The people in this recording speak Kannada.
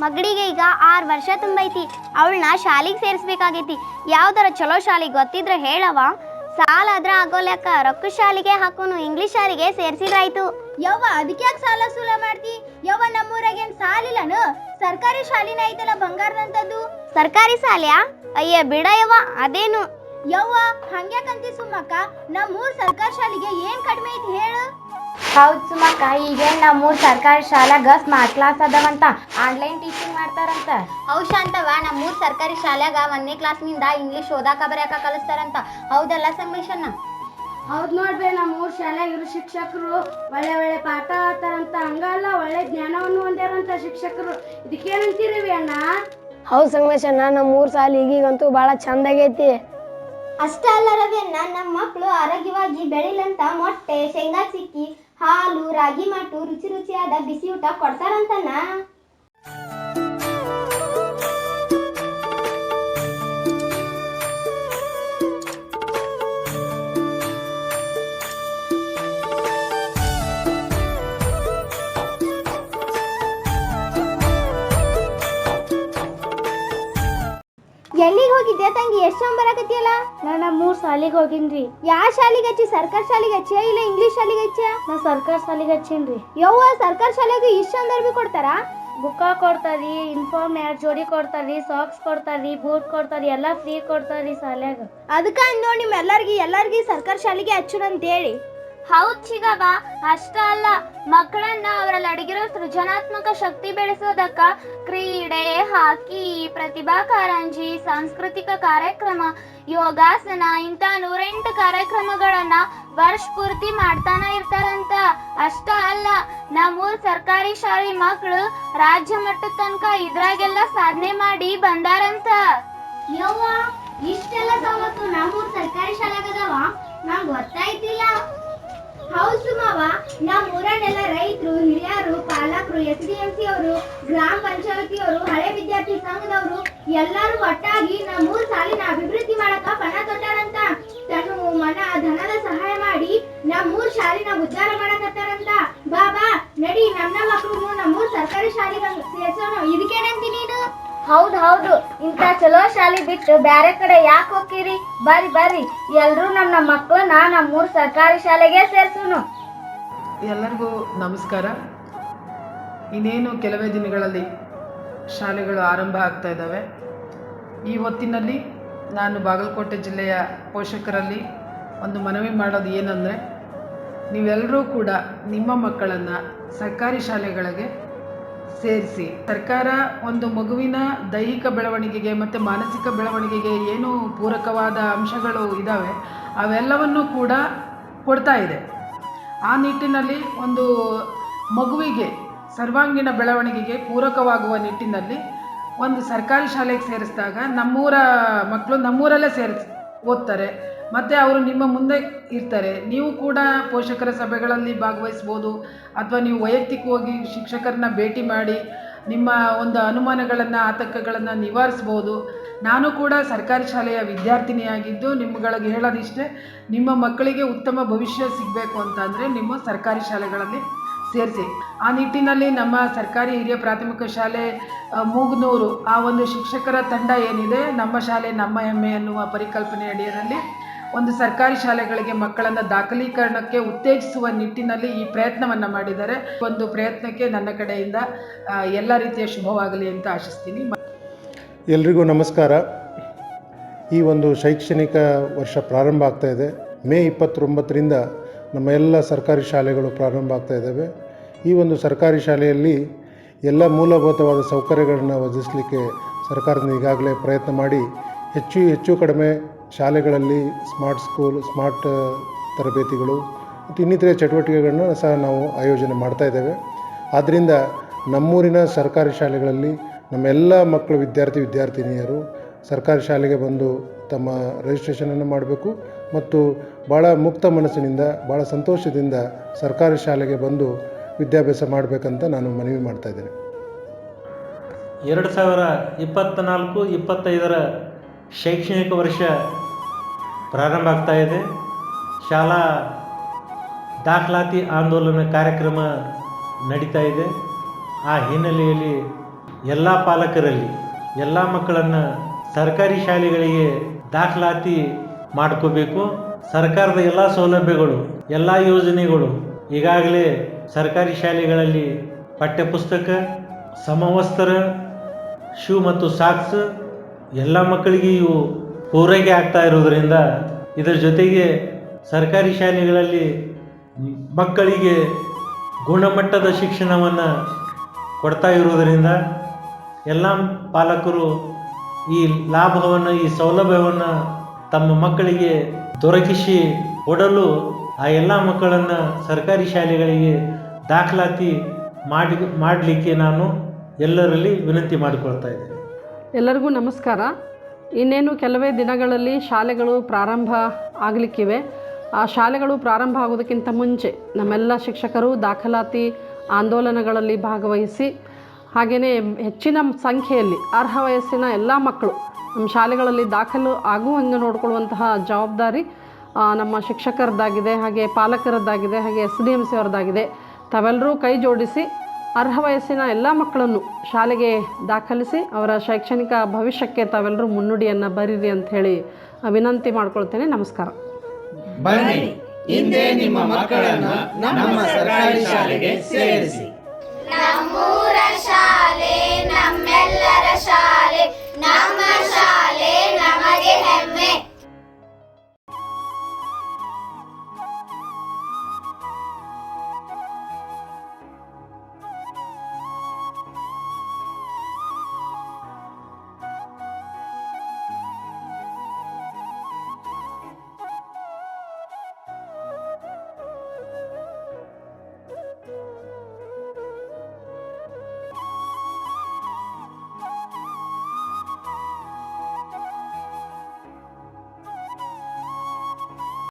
ಮಗಳಿಗೆ ಈಗ ಆರು ವರ್ಷ ತುಂಬೈತಿ. ಅವಳನ್ನ ಶಾಲೆಗೆ ಸೇರಿಸ್ಬೇಕಾಗೈತಿ. ಯಾವ್ದಾರ ಚಲೋ ಶಾಲೆ ಗೊತ್ತಿದ್ರೆ ಹೇಳವ ಸಾಲ ಆದ್ರ ಆಗೋಲ್ಯಾಕ ರೊಕ್ಕ ಶಾಲೆಗೆ ಹಾಕೋನು ಇಂಗ್ಲಿಷ್ ಶಾಲೆಗೆ ಸೇರಿಸಿದ್ರಾಯ್ತು. ಯವ್ವ ಅದಕ್ಕೆ ಯಾಕೆ ಸಾಲ ಸೂಲ ಮಾಡ್ತಿ? ಯವ್ವ ನಮ್ಮೂರಾಗೇನ್ ಸಾಲಿಲ್ಲನು? ಸರ್ಕಾರಿ ಶಾಲಿನ ಐತಲ್ಲ ಬಂಗಾರದಂತದ್ದು? ಸರ್ಕಾರಿ ಶಾಲೆಯ ಅಯ್ಯ ಬಿಡಯವ್ವ ಅದೇನು? ಯವ್ವ ಹಂಗ್ಯಾಕಂತಿ ಸುಮ್ಮಕ್ಕ? ನಮ್ಮೂರ್ ಸರ್ಕಾರಿ ಶಾಲೆಗೆ ಏನ್ ಕಡಿಮೆ ಐತಿ ಹೇಳು? ಹೌದು ಸುಮಕ್ಕ ಈಗೇನು ನಮ್ಮೂರ್ ಸರ್ಕಾರಿ ಶಾಲ್ಯಾಗ ಸ್ಮಾರ್ಟ್ ಕ್ಲಾಸ್ ಅದಾವಂತ. ಆನ್ಲೈನ್ ಟೀಚಿಂಗ್ ಮಾಡ್ತಾರಂತ. ಹೌದು ಶಾಂತವ ನಮ್ಮೂರ್ ಸರ್ಕಾರಿ ಶಾಲ್ಯಾಗ ಒಂದನೇ ಕ್ಲಾಸ್ನಿಂದ ಇಂಗ್ಲಿಷ್ ಓದಾಕ ಬರ್ಯಾಕ ಕಲಿಸ್ತಾರಂತ. ಹೌದಲ್ಲ ಸಂಗಮೇಶನ್ನ ಹೌದ್ ನಮ್ಮ ಮೂರು ಶಾಲೆ ಇರು ಶಿಕ್ಷಕರು ಒಳ್ಳೆ ಒಳ್ಳೆ ಪಾಠ ಆಡ್ತಾರಂತ. ಹಂಗಲ್ಲ ಒಳ್ಳೆ ಜ್ಞಾನವನ್ನು ಹೊಂದ್ಯಾರಂತ ಶಿಕ್ಷಕರು. ಇದಕ್ಕೇನಂತೀರಿ ಅಣ್ಣ? ಹೌದು ಸಂಗಮೇಶಣ್ಣ ನಮ್ಮ ಮೂರು ಸಾಲ ಈಗೀಗಂತೂ ಭಾಳ ಚಂದ ಆಗೈತಿ. ಅಷ್ಟೇ ಅಲ್ಲ ರವಿಯನ್ನ ನಮ್ಮ ಮಕ್ಕಳು ಆರೋಗ್ಯವಾಗಿ ಬೆಳಿಲಂತ ಮೊಟ್ಟೆ ಶೇಂಗಾ ಸಿಕ್ಕಿ ಹಾಲು ರಾಗಿ ಮಾಟು ರುಚಿ ರುಚಿಯಾದ ಬಿಸಿ ಊಟ ಕೊಡ್ತಾರಂತನ? ಎಲ್ಲಿಗೆ ಹೋಗಿದ್ದೆ ತಂಗಿ? ಎಷ್ಟು ಬರಕತ್ತಿಯಲ್ಲ? ನಾನು ಮೂರ್ ಶಾಲಿಗೆ ಹೋಗಿನ್ರಿ. ಯಾವ ಶಾಲೆಗೆ ಹಚ್ಚಿ? ಸರ್ಕಾರಿ ಶಾಲೆಗೆ ಹಚ್ಚಿಯ ಇಲ್ಲ ಇಂಗ್ಲಿಷ್ ಶಾಲೆಗೆ ಹಚ್ಚಿಯ? ನಾ ಸರ್ಕಾರಿ ಶಾಲಿಗೆ ಹಚ್ಚಿನ್ರಿ. ಯವ್ವ ಸರ್ಕಾರಿ ಶಾಲೆಗೆ ಇಷ್ಟೊಂದು ಬಿ ಕೊಡ್ತಾರ? ಬುಕ್ಕ ಕೊಡ್ತಾರಿ ಇನ್ಫಾರ್ಮ್ ಎರಡು ಜೋಡಿ ಕೊಡ್ತಾರಿ ಸಾಕ್ಸ್ ಕೊಡ್ತಾರಿ ಬೂಟ್ ಕೊಡ್ತಾರಿ ಎಲ್ಲ ಫ್ರೀ ಕೊಡ್ತಾರಿ ಶಾಲ್ಯಾಗ. ಅದಕ್ಕ ನೋಡಿ ನಿಮ್ ಎಲ್ಲಾರ್ಗಿ ಎಲ್ಲಾರ್ಗಿ ಸರ್ಕಾರಿ ಶಾಲೆಗೆ ಹಚ್ಚುರಂತ ಅಂತ ಹೇಳಿ ಹೌದ್ ಚಿಗವ ಅಷ್ಟ ಅಲ್ಲ, ಮಕ್ಕಳನ್ನ ಅವರಲ್ಲಿ ಅಡಗಿರೋ ಸೃಜನಾತ್ಮಕ ಶಕ್ತಿ ಬೆಳೆಸೋದಕ್ಕ ಕ್ರೀಡೆ, ಹಾಕಿ, ಪ್ರತಿಭಾ ಕಾರಂಜಿ, ಸಾಂಸ್ಕೃತಿಕ ಕಾರ್ಯಕ್ರಮ, ಯೋಗಾಸನ ಇಂತ ನೂರೆಂಟು ಕಾರ್ಯಕ್ರಮಗಳನ್ನ ವರ್ಷ ಪೂರ್ತಿ ಮಾಡ್ತಾನ ಇರ್ತಾರಂತ. ಅಷ್ಟ ಅಲ್ಲ, ನಮ್ಮೂರ್ ಸರ್ಕಾರಿ ಶಾಲೆ ಮಕ್ಕಳು ರಾಜ್ಯ ಮಟ್ಟದ ತನಕ ಇದ್ರಾಗೆಲ್ಲ ಸಾಧನೆ ಮಾಡಿ ಬಂದಾರಂತ. ಯವ್ವ, ಇಷ್ಟೆಲ್ಲ ಸವಲತ್ತು ನಮ್ಮೂರ್ ಸರ್ಕಾರಿ ಶಾಲೆಗದವ ನಂಗೆ ಗೊತ್ತಾಯ್ತಿಲ್ಲ. ಹೌದು ಮಾವ ನಮ್ಮ ಊರನ್ನೆಲ್ಲ ರೈತರು, ಹಿರಿಯರು, ಪಾಲಕರು, ಎಸ್ ಡಿ ಎಂ ಸಿ ಅವರು, ಗ್ರಾಮ ಪಂಚಾಯತಿ ಅವರು, ಹಳೆ ವಿದ್ಯಾರ್ಥಿ ಸಂಘದವರು, ಎಲ್ಲರೂ ಒಟ್ಟಾಗಿ ನಮ್ಮ ಊರ್ ಸಾಲಿನ ಅಭಿವೃದ್ಧಿ ಮಾಡಕ ಪಣ ತೊಟ್ಟಾರಂತ. ತನ್ನ ಮನ, ಧನದ ಸಹಾಯ ಮಾಡಿ ನಮ್ಮ ಊರ್ ಶಾಲಿನ ಉದ್ಧಾರ ಮಾಡಕತ್ತಾರಂತ. ಬಾಬಾ, ನಡಿ ನಮ್ಮ ಮಕ್ಕಳು ನಮ್ಮೂರ್ ಸರ್ಕಾರಿ ಶಾಲೆಗೆ ಸೇರ್ಸೋಣ. ಹೌದ್, ಹೌದು. ಇಂಥ ಚಲೋ ಶಾಲೆ ಬಿಟ್ಟು ಬ್ಯಾರೆ ಕಡೆ ಯಾಕೆ ಹೋಗ್ತೀರಿ? ಬರ್ರಿ ಬರ್ರಿ. ಎಲ್ಲರೂ ನಮ್ಮ ಮಕ್ಕಳನ್ನ ನಮ್ಮೂರ್ ಸರ್ಕಾರಿ ಶಾಲೆಗೆ ಸೇರ್ಸೋನು. ಎಲ್ಲರಿಗೂ ನಮಸ್ಕಾರ. ಇನ್ನೇನು ಕೆಲವೇ ದಿನಗಳಲ್ಲಿ ಶಾಲೆಗಳು ಆರಂಭ ಆಗ್ತಾ ಇದ್ದಾವೆ. ಈ ಹೊತ್ತಿನಲ್ಲಿ ನಾನು ಬಾಗಲಕೋಟೆ ಜಿಲ್ಲೆಯ ಪೋಷಕರಲ್ಲಿ ಒಂದು ಮನವಿ ಮಾಡೋದು ಏನಂದರೆ ನೀವೆಲ್ಲರೂ ಕೂಡ ನಿಮ್ಮ ಮಕ್ಕಳನ್ನು ಸರ್ಕಾರಿ ಶಾಲೆಗಳಿಗೆ ಸೇರಿಸಿ. ಸರ್ಕಾರ ಒಂದು ಮಗುವಿನ ದೈಹಿಕ ಬೆಳವಣಿಗೆಗೆ ಮತ್ತು ಮಾನಸಿಕ ಬೆಳವಣಿಗೆಗೆ ಏನು ಪೂರಕವಾದ ಅಂಶಗಳು ಇದ್ದಾವೆ ಅವೆಲ್ಲವನ್ನು ಕೂಡ ಕೊಡ್ತಾ ಇದೆ. ಆ ನಿಟ್ಟಿನಲ್ಲಿ ಒಂದು ಮಗುವಿಗೆ ಸರ್ವಾಂಗೀಣ ಬೆಳವಣಿಗೆಗೆ ಪೂರಕವಾಗುವ ನಿಟ್ಟಿನಲ್ಲಿ ಒಂದು ಸರ್ಕಾರಿ ಶಾಲೆಗೆ ಸೇರಿಸಿದಾಗ ನಮ್ಮೂರ ಮಕ್ಕಳು ನಮ್ಮೂರಲ್ಲೇ ಸೇರಿಸಿ ಓದ್ತಾರೆ. ಮತ್ತು ಅವರು ನಿಮ್ಮ ಮುಂದೆ ಇರ್ತಾರೆ. ನೀವು ಕೂಡ ಪೋಷಕರ ಸಭೆಗಳಲ್ಲಿ ಭಾಗವಹಿಸ್ಬೋದು ಅಥವಾ ನೀವು ವೈಯಕ್ತಿಕವಾಗಿ ಶಿಕ್ಷಕರನ್ನ ಭೇಟಿ ಮಾಡಿ ನಿಮ್ಮ ಒಂದು ಅನುಮಾನಗಳನ್ನು, ಆತಂಕಗಳನ್ನು ನಿವಾರಿಸ್ಬೋದು ನಾನು ಕೂಡ ಸರ್ಕಾರಿ ಶಾಲೆಯ ವಿದ್ಯಾರ್ಥಿನಿಯಾಗಿದ್ದು, ನಿಮ್ಗಳಿಗೆ ಹೇಳೋದಿಷ್ಟೇ, ನಿಮ್ಮ ಮಕ್ಕಳಿಗೆ ಉತ್ತಮ ಭವಿಷ್ಯ ಸಿಗಬೇಕು ಅಂತಂದರೆ ನಿಮ್ಮ ಸರ್ಕಾರಿ ಶಾಲೆಗಳಲ್ಲಿ ಸೇರಿಸಿ. ಆ ನಿಟ್ಟಿನಲ್ಲಿ ನಮ್ಮ ಸರ್ಕಾರಿ ಹಿರಿಯ ಪ್ರಾಥಮಿಕ ಶಾಲೆ ಮೂಗ್ನೂರು, ಆ ಒಂದು ಶಿಕ್ಷಕರ ತಂಡ ಏನಿದೆ, ನಮ್ಮ ಶಾಲೆ ನಮ್ಮ ಹೆಮ್ಮೆ ಎನ್ನುವ ಪರಿಕಲ್ಪನೆ ಅಡಿಯಲ್ಲಿ ಒಂದು ಸರ್ಕಾರಿ ಶಾಲೆಗಳಿಗೆ ಮಕ್ಕಳನ್ನು ದಾಖಲೀಕರಣಕ್ಕೆ ಉತ್ತೇಜಿಸುವ ನಿಟ್ಟಿನಲ್ಲಿ ಈ ಪ್ರಯತ್ನವನ್ನು ಮಾಡಿದ್ದಾರೆ. ಒಂದು ಪ್ರಯತ್ನಕ್ಕೆ ನನ್ನ ಕಡೆಯಿಂದ ಎಲ್ಲ ರೀತಿಯ ಶುಭವಾಗಲಿ ಅಂತ ಆಶಿಸ್ತೀನಿ. ಎಲ್ರಿಗೂ ನಮಸ್ಕಾರ. ಈ ಒಂದು ಶೈಕ್ಷಣಿಕ ವರ್ಷ ಪ್ರಾರಂಭ ಆಗ್ತಾ ಇದೆ. ಮೇ ಇಪ್ಪತ್ತೊಂಬತ್ತರಿಂದ ನಮ್ಮ ಎಲ್ಲ ಸರ್ಕಾರಿ ಶಾಲೆಗಳು ಪ್ರಾರಂಭ ಆಗ್ತಾ ಇದ್ದಾವೆ. ಈ ಒಂದು ಸರ್ಕಾರಿ ಶಾಲೆಯಲ್ಲಿ ಎಲ್ಲ ಮೂಲಭೂತವಾದ ಸೌಕರ್ಯಗಳನ್ನು ಒದಗಿಸಲಿಕ್ಕೆ ಸರ್ಕಾರದಿಂದ ಈಗಾಗಲೇ ಪ್ರಯತ್ನ ಮಾಡಿ ಹೆಚ್ಚು ಹೆಚ್ಚು ಕಡಿಮೆ ಶಾಲೆಗಳಲ್ಲಿ ಸ್ಮಾರ್ಟ್ ಸ್ಕೂಲ್, ಸ್ಮಾರ್ಟ್ ತರಬೇತಿಗಳು ಮತ್ತು ಇನ್ನಿತರ ಚಟುವಟಿಕೆಗಳನ್ನ ಸಹ ನಾವು ಆಯೋಜನೆ ಮಾಡ್ತಾ ಇದ್ದೇವೆ. ಆದ್ದರಿಂದ ನಮ್ಮೂರಿನ ಸರ್ಕಾರಿ ಶಾಲೆಗಳಲ್ಲಿ ನಮ್ಮೆಲ್ಲ ಮಕ್ಕಳು ವಿದ್ಯಾರ್ಥಿ, ವಿದ್ಯಾರ್ಥಿನಿಯರು ಸರ್ಕಾರಿ ಶಾಲೆಗೆ ಬಂದು ತಮ್ಮ ರಿಜಿಸ್ಟ್ರೇಷನನ್ನು ಮಾಡಬೇಕು ಮತ್ತು ಭಾಳ ಮುಕ್ತ ಮನಸ್ಸಿನಿಂದ ಭಾಳ ಸಂತೋಷದಿಂದ ಸರ್ಕಾರಿ ಶಾಲೆಗೆ ಬಂದು ವಿದ್ಯಾಭ್ಯಾಸ ಮಾಡಬೇಕಂತ ನಾನು ಮನವಿ ಮಾಡ್ತಾ ಇದ್ದೇನೆ. ಎರಡು ಸಾವಿರ ಇಪ್ಪತ್ತ್ನಾಲ್ಕು ಇಪ್ಪತ್ತೈದರ ಶೈಕ್ಷಣಿಕ ವರ್ಷ ಪ್ರಾರಂಭ ಆಗ್ತಾ ಇದೆ. ಶಾಲಾ ದಾಖಲಾತಿ ಆಂದೋಲನ ಕಾರ್ಯಕ್ರಮ ನಡೀತಾ ಇದೆ. ಆ ಹಿನ್ನೆಲೆಯಲ್ಲಿ ಎಲ್ಲ ಪಾಲಕರಲ್ಲಿ, ಎಲ್ಲ ಮಕ್ಕಳನ್ನು ಸರ್ಕಾರಿ ಶಾಲೆಗಳಿಗೆ ದಾಖಲಾತಿ ಮಾಡ್ಕೋಬೇಕು. ಸರ್ಕಾರದ ಎಲ್ಲ ಸೌಲಭ್ಯಗಳು, ಎಲ್ಲ ಯೋಜನೆಗಳು ಈಗಾಗಲೇ ಸರ್ಕಾರಿ ಶಾಲೆಗಳಲ್ಲಿ ಪಠ್ಯಪುಸ್ತಕ, ಸಮವಸ್ತ್ರ, ಶೂ ಮತ್ತು ಸಾಕ್ಸ್ ಎಲ್ಲ ಮಕ್ಕಳಿಗೆ ಇವು ಪೂರೈಕೆ ಆಗ್ತಾ ಇರೋದರಿಂದ ಇದರ ಜೊತೆಗೆ ಸರ್ಕಾರಿ ಶಾಲೆಗಳಲ್ಲಿ ಮಕ್ಕಳಿಗೆ ಗುಣಮಟ್ಟದ ಶಿಕ್ಷಣವನ್ನು ಕೊಡ್ತಾ ಇರುವುದರಿಂದ ಎಲ್ಲ ಪಾಲಕರು ಈ ಲಾಭವನ್ನು, ಈ ಸೌಲಭ್ಯವನ್ನು ತಮ್ಮ ಮಕ್ಕಳಿಗೆ ದೊರಕಿಸಿ ಕೊಡಲು ಆ ಎಲ್ಲ ಮಕ್ಕಳನ್ನು ಸರ್ಕಾರಿ ಶಾಲೆಗಳಿಗೆ ದಾಖಲಾತಿ ಮಾಡಿ, ಮಾಡಲಿಕ್ಕೆ ನಾನು ಎಲ್ಲರಲ್ಲಿ ವಿನಂತಿ ಮಾಡಿಕೊಳ್ತಾ ಇದ್ದೇನೆ. ಎಲ್ಲರಿಗೂ ನಮಸ್ಕಾರ. ಇನ್ನೇನು ಕೆಲವೇ ದಿನಗಳಲ್ಲಿ ಶಾಲೆಗಳು ಪ್ರಾರಂಭ ಆಗಲಿಕ್ಕಿವೆ. ಆ ಶಾಲೆಗಳು ಪ್ರಾರಂಭ ಆಗೋದಕ್ಕಿಂತ ಮುಂಚೆ ನಮ್ಮೆಲ್ಲ ಶಿಕ್ಷಕರು ದಾಖಲಾತಿ ಆಂದೋಲನಗಳಲ್ಲಿ ಭಾಗವಹಿಸಿ, ಹಾಗೆಯೇ ಹೆಚ್ಚಿನ ಸಂಖ್ಯೆಯಲ್ಲಿ ಅರ್ಹ ವಯಸ್ಸಿನ ಎಲ್ಲ ಮಕ್ಕಳು ನಮ್ಮ ಶಾಲೆಗಳಲ್ಲಿ ದಾಖಲು ಆಗುವಂಗೆ ನೋಡಿಕೊಳ್ಳುವಂತಹ ಜವಾಬ್ದಾರಿ ನಮ್ಮ ಶಿಕ್ಷಕರದ್ದಾಗಿದೆ ಹಾಗೆ ಪಾಲಕರದ್ದಾಗಿದೆ ಹಾಗೆ ಎಸ್ ಡಿ ಎಂ ಸಿ ಅವರದ್ದಾಗಿದೆ. ತಾವೆಲ್ಲರೂ ಕೈ ಜೋಡಿಸಿ ಅರ್ಹ ವಯಸ್ಸಿನ ಎಲ್ಲ ಮಕ್ಕಳನ್ನು ಶಾಲೆಗೆ ದಾಖಲಿಸಿ ಅವರ ಶೈಕ್ಷಣಿಕ ಭವಿಷ್ಯಕ್ಕೆ ತಾವೆಲ್ಲರೂ ಮುನ್ನುಡಿಯನ್ನು ಬರೀರಿ ಅಂತ ಹೇಳಿ ವಿನಂತಿ ಮಾಡ್ಕೊಳ್ತೇನೆ. ನಮಸ್ಕಾರ. ಬನ್ನಿ ಹಿಂದೆ ನಿಮ್ಮ ಮಕ್ಕಳನ್ನ ನಮ್ಮ ಸರ್ಕಾರಿ ಶಾಲೆಗೆ ಸೇರಿಸಿ. ನಮ್ಮೂರ ಶಾಲೆ ನಮ್ಮೆಲ್ಲರ ಶಾಲೆ.